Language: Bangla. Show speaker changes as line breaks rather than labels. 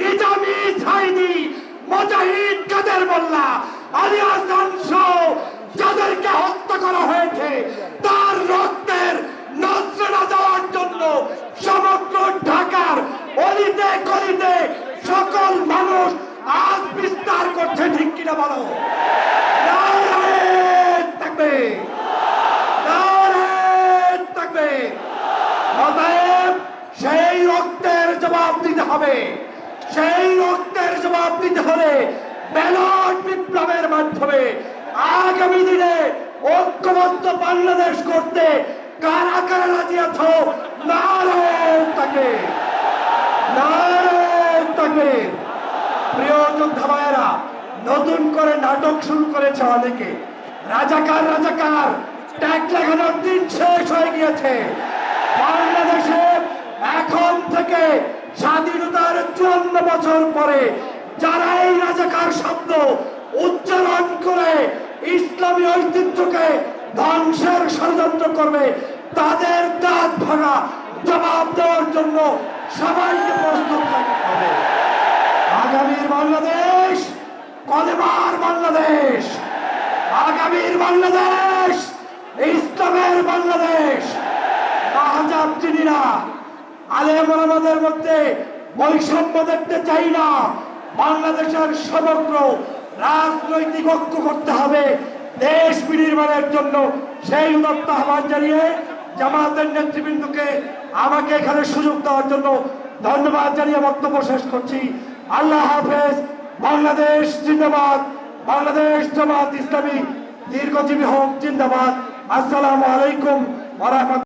নিজামি সাইদি মুজাহিদ কাদের মোল্লা? আলী হাসান সহ যাদেরকে হত্যা করা হয়েছে, তার রক্তের নজরা দেওয়ার জন্য সমগ্র ঢাকার অলিতে গলিতে সকল মানুষ আজ বিস্তার করছে, ঠিক কিনা বলো? নারায়ে তাকবীর অতএব সেই রক্তের জবাব দিতে হবে। সেই রক্তের জবাব দিতে হলে ব্যালট বিপ্লবের মাধ্যমে আগামী দিনে ঐক্যবদ্ধ বাংলাদেশ করতে কারা কারা রাজি আছো? তাকে। তাকে। প্রিয় যোদ্ধা ভাইয়েরা, নতুন করে নাটক শুরু করেছে অনেকে। রাজাকার রাজাকার, ট্যাগ লাগানোর দিন শেষ হয়ে গিয়েছে। বাংলাদেশে চুয়ান্ন বছর পরে যারা এই রাজাকার শব্দ উচ্চারণ করে ইসলামী ঐতিহ্যকে ধ্বংসের ষড়যন্ত্র করবে, তাদের দাঁত ভাঙা জবাব দেওয়ার জন্য সবাইকে প্রস্তুত হবে। আগামীর বাংলাদেশ, কলেমার বাংলাদেশ। আগামীর বাংলাদেশ, ইসলামের বাংলাদেশ। আলেম আমাদের মধ্যে বৈষম্য দেখতে চাই না বাংলাদেশের সমগ্র রাজনৈতিক ঐক্য করতে হবে। দেশ বিনির্মাণের জন্য সেই উদত্ত আহ্বান জানিয়ে জামাতের নেতৃবৃন্দকে আমাকে এখানে সুযোগ দেওয়ার জন্য ধন্যবাদ জানিয়ে বক্তব্য শেষ করছি। আল্লাহ হাফেজ। বাংলাদেশ জিন্দাবাদ। বাংলাদেশ জামাত ইসলামী দীর্ঘজীবী হোক, জিন্দাবাদ। আসসালামু আলাইকুম ওয়া রাহমাতুল্লাহ